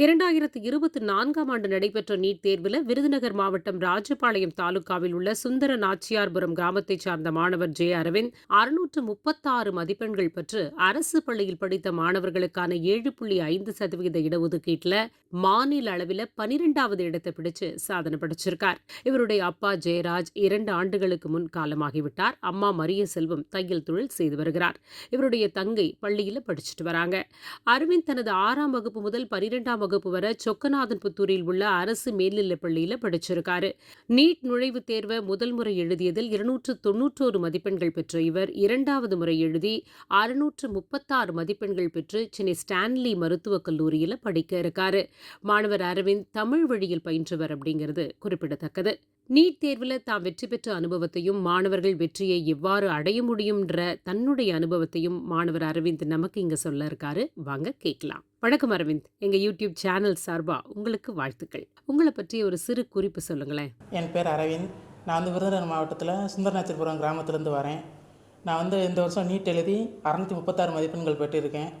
இரண்டாயிரத்து இருபத்தி நான்காம் ஆண்டு நடைபெற்ற நீட் தேர்வில் விருதுநகர் மாவட்டம் ராஜபாளையம் தாலுகாவில் உள்ள சுந்தர நாச்சியார்புரம் கிராமத்தைச் சார்ந்த மாணவர் ஜே அரவிந்த் அறுநூற்று முப்பத்தாறு மதிப்பெண்கள் பெற்று அரசு பள்ளியில் படித்த மாணவர்களுக்கான ஏழு புள்ளி ஐந்து சதவீத இடஒதுக்கீட்டில் மாநில அளவில் பனிரெண்டாவது இடத்தை பிடிச்சு சாதனை படைச்சிருக்கார். இவருடைய அப்பா ஜெயராஜ் இரண்டு ஆண்டுகளுக்கு முன் காலமாகிவிட்டார். அம்மா மரிய செல்வம் தையல் தொழில் செய்து வருகிறார். இவருடைய தங்கை பள்ளியில் படிச்சுட்டு வராங்க. அரவிந்த் தனது ஆறாம் வகுப்பு முதல் பனிரெண்டாம் வகுப்பு வரை சொக்கநாதன் புத்தூரில் உள்ள அரசு மேல்நிலைப் பள்ளியில் படிச்சிருக்காரு. நீட் நுழைவுத் தேர்வை முதல் முறை எழுதியதில் இருநூற்று தொன்னூற்றோரு மதிப்பெண்கள் பெற்ற இவர் இரண்டாவது முறை எழுதி அறுநூற்று முப்பத்தாறு மதிப்பெண்கள் பெற்று சென்னை ஸ்டான்லி மருத்துவக் கல்லூரியில் படிக்க இருக்காரு. மாணவர் அரவிந்த் தமிழ் வழியில் பயின்றவர் அப்படிங்கிறது குறிப்பிடத்தக்கது. நீட் தேர்வில் தாம் வெற்றி பெற்ற அனுபவத்தையும் மாணவர்கள் வெற்றியை எவ்வாறு அடைய முடியும்ன்ற தன்னுடைய அனுபவத்தையும் மாணவர் அரவிந்த் நமக்கு இங்க சொல்ல இருக்காரு. வாங்க கேட்கலாம். வணக்கம் அரவிந்த். எங்க யூடியூப் சேனல் சார்பா உங்களுக்கு வாழ்த்துக்கள். உங்களை பற்றி ஒரு சிறு குறிப்பு சொல்லுங்களேன். என் பேர் அரவிந்த். நான் வந்து விருதுநகர் மாவட்டத்தில் சுந்தரநாச்சிபுரம் கிராமத்துலேருந்து வரேன். நான் வந்து இந்த வருஷம் நீட் எழுதி அறநூற்றி முப்பத்தாறு மதிப்பெண்கள் பெற்றிருக்கேன்.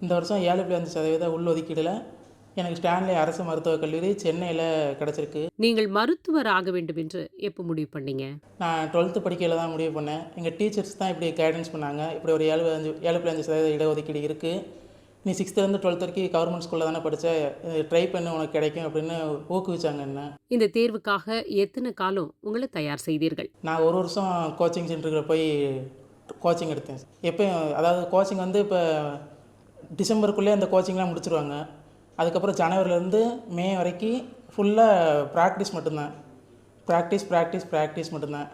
இந்த வருஷம் ஏழு புள்ளி அஞ்சு சதவீத உள்ஒதுக்கீடில் எனக்கு ஸ்டான்லி அரசு மருத்துவக் கல்லூரி சென்னையில் கிடச்சிருக்கு. நீங்கள் மருத்துவர் ஆக வேண்டும் என்று எப்போ முடிவு பண்ணீங்க? நான் டுவெல்த்து படிக்கையில் தான் முடிவு பண்ணேன். எங்கள் டீச்சர்ஸ் தான் இப்படி கைடன்ஸ் பண்ணாங்க. இப்படி ஒரு ஏழு அஞ்சு ஏழு புள்ளி அஞ்சு சதவீத இடஒதுக்கீடு இருக்குது நீ சிக்ஸ்த்துலேருந்து டுவெல்த் வரைக்கும் கவர்மெண்ட் ஸ்கூலில் தானே படித்த ட்ரை பண்ணு உனக்கு கிடைக்கும் அப்படின்னு ஊக்குவிச்சாங்க என்ன. இந்த தேர்வுக்காக எத்தனை காலம் உங்களை தயார் செய்தீர்கள்? நான் ஒரு வருஷம் கோச்சிங் சென்டருக்கு போய் கோச்சிங் எடுத்தேன். எப்பயும் அதாவது கோச்சிங் வந்து இப்போ டிசம்பருக்குள்ளே அந்த கோச்சிங்லாம் முடிச்சிருவாங்க. அதுக்கப்புறம் ஜனவரிலேருந்து மே வரைக்கும் ஃபுல்லாக ப்ராக்டிஸ் மட்டும்தான். ப்ராக்டிஸ் ப்ராக்டிஸ் ப்ராக்டிஸ் மட்டும்தான்.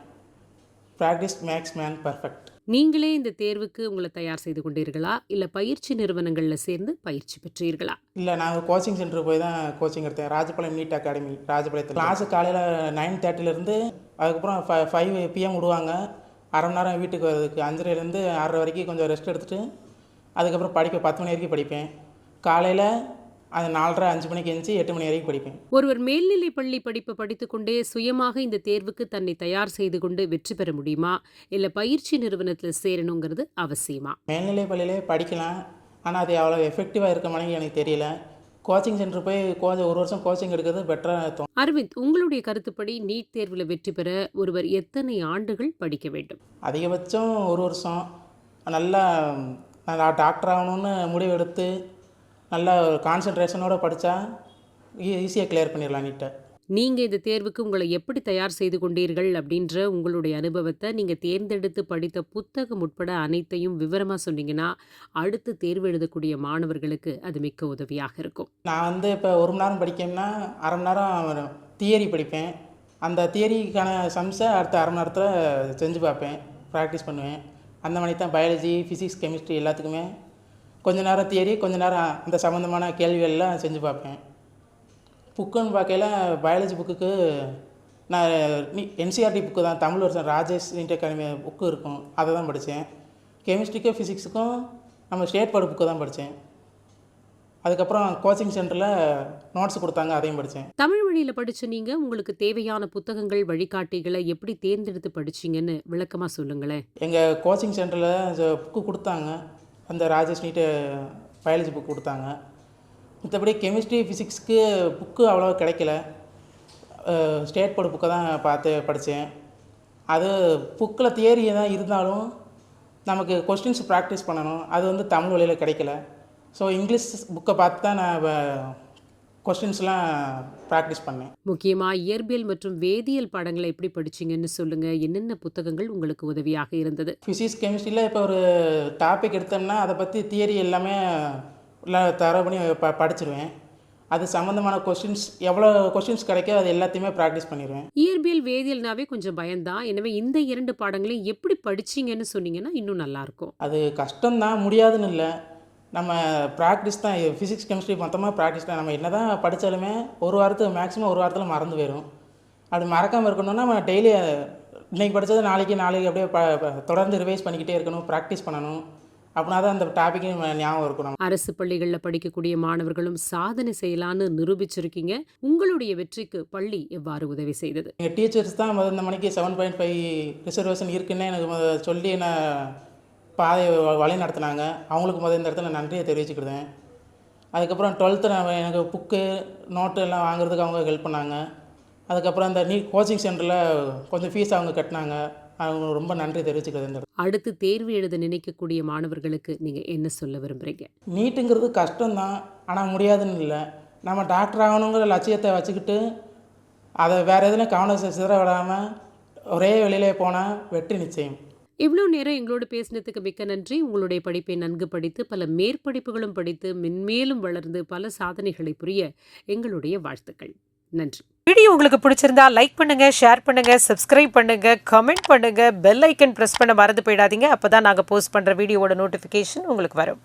Practice makes man perfect. நீங்களே இந்த தேர்வுக்கு உங்களை தயார் செய்து கொண்டீர்களா? இல்ல பயிற்சி நிறுவனங்கள்ல சேர்ந்து பயிற்சி பெற்றீர்களா? இல்லை நான் கோச்சிங் சென்டருக்கு போய் தான் கோச்சிங் எடுத்தேன். ராஜபாளையம் நீட் அகாடமி ராஜபாளையத்தில். கிளாஸு காலையில் நைன் தேர்ட்டிலேருந்து அதுக்கப்புறம் ஃபை ஃபைவ் பிஎம் விடுவாங்க. அரை மணி நேரம் வீட்டுக்கு வர்றதுக்கு. அஞ்சரைலேருந்து ஆறரை வரைக்கும் கொஞ்சம் ரெஸ்ட் எடுத்துகிட்டு அதுக்கப்புறம் படிப்பேன் பத்து மணி வரைக்கும் படிப்பேன். காலையில் அது நாலரை அஞ்சு மணிக்கு எழுந்துச்சி எட்டு மணி வரைக்கும் படிப்பேன். ஒருவர் மேல்நிலை பள்ளி படிப்பு படித்துக்கொண்டே சுயமாக இந்த தேர்வுக்கு தன்னை தயார் செய்து கொண்டு வெற்றி பெற முடியுமா? இல்ல பயிற்சி நிறுவனத்துல சேரணுங்கிறது அவசியமா? மேல்நிலை பள்ளியிலே படிக்கலாம். ஆனால் அது அவ்வளோ எஃபெக்டிவாக இருக்க மாதிரி எனக்கு தெரியல. கோச்சிங் சென்டர் போய் கோச் ஒரு வருஷம் கோச்சிங் எடுக்கிறது பெட்டராக தோணும் அரவிந்த் உங்களுடைய கருத்துப்படி நீட் தேர்வுல வெற்றி பெற ஒருவர் எத்தனை ஆண்டுகள் படிக்க வேண்டும்? அதிகபட்சம் ஒரு வருஷம். நல்லா நான் டாக்டர் ஆகணும்னு முடிவு எடுத்து நல்லா கான்சன்ட்ரேஷனோட படித்தா ஈஸியாக கிளியர் பண்ணிடலாம் நீட்டை. நீங்க இந்த தேர்வுக்கு உங்களை எப்படி தயார் செய்து கொண்டீர்கள் அப்படின்ற உங்களுடைய அனுபவத்தை நீங்க தேர்ந்தெடுத்து படித்த புத்தகம் உட்பட அனைத்தையும் விவரமா சொன்னீங்கன்னா அடுத்து தேர்வு எழுதக்கூடிய மாணவர்களுக்கு அது மிக்க உதவியாக இருக்கும். நான் வந்து இப்போ ஒரு மணி நேரம் படிக்கணும்னா அரை மணி நேரம் தியரி படிப்பேன். அந்த தியரிக்கான சம்ஸை அடுத்த அரை மணி நேரத்தில் செஞ்சு பார்ப்பேன். ப்ராக்டிஸ் பண்ணுவேன். அந்த மாதிரி தான் பயாலஜி ஃபிசிக்ஸ் கெமிஸ்ட்ரி எல்லாத்துக்குமே கொஞ்ச நேரம் தியரி கொஞ்ச நேரம் அந்த சம்மந்தமான கேள்விகள்லாம் செஞ்சு பார்ப்பேன். புக்குன்னு பார்க்கையில பயாலஜி புக்குக்கு நான் நீ என்சிஆர்டி புக்கு தான் தமிழ் வருஷம் ராஜேஷ் அகாடமி புக்கு இருக்கும். அதை தான் படித்தேன். கெமிஸ்ட்ரிக்கும் ஃபிசிக்ஸுக்கும் நம்ம ஸ்டேட் போர்டு புக்கு தான் படித்தேன். அதுக்கப்புறம் கோச்சிங் சென்டரில் நோட்ஸ் கொடுத்தாங்க அதையும் படித்தேன். தமிழ் வழியில படிச்ச நீங்க உங்களுக்கு தேவையான புத்தகங்கள் வழிகாட்டிகளை எப்படி தேர்ந்தெடுத்து படிச்சீங்கன்னு விளக்கமா சொல்லுங்களேன். எங்கள் கோச்சிங் சென்டரில் புக்கு கொடுத்தாங்க. அந்த ராஜேஷ் பயாலஜி புக் கொடுத்தாங்க. மற்றபடி கெமிஸ்ட்ரி ஃபிசிக்ஸ்க்கு புக்கு அவ்வளோ கிடைக்கல. ஸ்டேட் போர்டு புக்கை தான் பார்த்து படித்தேன். அது புக்கில் தியரி தான் இருந்தாலும் நமக்கு கொஸ்டின்ஸ் ப்ராக்டிஸ் பண்ணணும். அது வந்து தமிழ் வழியில் கிடைக்கல. ஸோ இங்கிலீஷ் புக்கை பார்த்து தான் நான் கொஸ்டின்ஸ்லாம் ப்ராக்டிஸ் பண்ணேன். முக்கியமா இயற்பியல் மற்றும் வேதியியல் பாடங்களை எப்படி படிச்சீங்கன்னு சொல்லுங்க. என்னென்ன புத்தகங்கள் உங்களுக்கு உதவியாக இருந்தது? ஃபிசிக்ஸ் கெமிஸ்ட்ரியில் இப்போ ஒரு டாபிக் எடுத்தோம்னா அதை பற்றி தியரி எல்லாமே தர பண்ணி ப படிச்சிருவேன். அது சம்மந்தமான கொஸ்டின்ஸ் எவ்வளோ கொஸ்டின்ஸ் கிடைக்கோ அது எல்லாத்தையுமே ப்ராக்டிஸ் பண்ணிடுவேன் இயற்பியல் வேதியியல்னாவே கொஞ்சம் பயம்தான். எனவே இந்த இரண்டு பாடங்களையும் எப்படி படிச்சீங்கன்னு சொன்னீங்கன்னா இன்னும் நல்லா இருக்கும். அது கஷ்டம்தான் முடியாதுன்னு இல்லை. நம்ம ப்ராக்டிஸ் தான் ஃபிசிக்ஸ் கெமிஸ்ட்ரி மொத்தமாக ப்ராக்டிஸ் தான். நம்ம என்ன தான் படித்தாலுமே ஒரு வாரத்துக்கு மேக்ஸிமம் ஒரு வாரத்தில் மறந்து போயிடும் அப்படி மறக்காமல் இருக்கணும்னா நம்ம டெய்லி இன்றைக்கி படித்தது நாளைக்கு நாளைக்கு அப்படியே ப தொடர்ந்து ரிவைஸ் பண்ணிக்கிட்டே இருக்கணும் ப்ராக்டிஸ் பண்ணணும். அப்படின்னா தான் அந்த டாப்பிக்கே ஞாபகம் இருக்கும் நம்ம அரசு பள்ளிகளில் படிக்கக்கூடிய மாணவர்களும் சாதனை செய்யலான்னு நிரூபிச்சிருக்கீங்க. உங்களுடைய வெற்றிக்கு பள்ளி எவ்வாறு உதவி செய்தது? எங்கள் டீச்சர்ஸ் தான் இந்த மணிக்கு செவன் பாயிண்ட் ஃபைவ் ரிசர்வேஷன் இருக்குன்னு எனக்கு சொல்லி என்ன பாதையை வழி நடத்துனாங்க. அவங்களுக்கு முதல் இந்த இடத்துல நன்றியை தெரிவிச்சுக்கிட்டேன். அதுக்கப்புறம் டுவெல்த்தில் எனக்கு புக்கு நோட்டு எல்லாம் வாங்குறதுக்கு அவங்க ஹெல்ப் பண்ணாங்க. அதுக்கப்புறம் அந்த நீட் கோச்சிங் சென்டரில் கொஞ்சம் ஃபீஸ் அவங்க கட்டினாங்க. அவங்க ரொம்ப நன்றி தெரிவிச்சுக்கிறது இந்த. அடுத்து தேர்வு எழுத நினைக்கக்கூடிய மாணவர்களுக்கு நீங்க என்ன சொல்ல விரும்புறீங்க? நீட்டுங்கிறது கஷ்டம்தான். ஆனால் முடியாதுன்னு இல்லை. நம்ம டாக்டர் ஆகணுங்கிற லட்சியத்தை வச்சுக்கிட்டு அதை வேறு எதுலையும் கவனம் சிதற விடாமல் ஒரே வெளியிலே போனால் வெற்றி நிச்சயம். இவ்வளோ நேரம் எங்களோட பேசினதுக்கு மிக்க நன்றி. உங்களுடைய படிப்பை நன்கு படித்து பல மேற்படிப்புகளும் படித்து மென்மேலும் வளர்ந்து பல சாதனைகளை புரிய எங்களுடைய வாழ்த்துக்கள். நன்றி. வீடியோ உங்களுக்கு பிடிச்சிருந்தா லைக் பண்ணுங்க ஷேர் பண்ணுங்க சப்ஸ்கிரைப் பண்ணுங்க கமெண்ட் பண்ணுங்க பெல் ஐக்கன் ப்ரெஸ் பண்ண மறந்து போயிடாதீங்க. அப்போதான் நாங்கள் போஸ்ட் பண்ணுற வீடியோவோட நோட்டிஃபிகேஷன் உங்களுக்கு வரும்.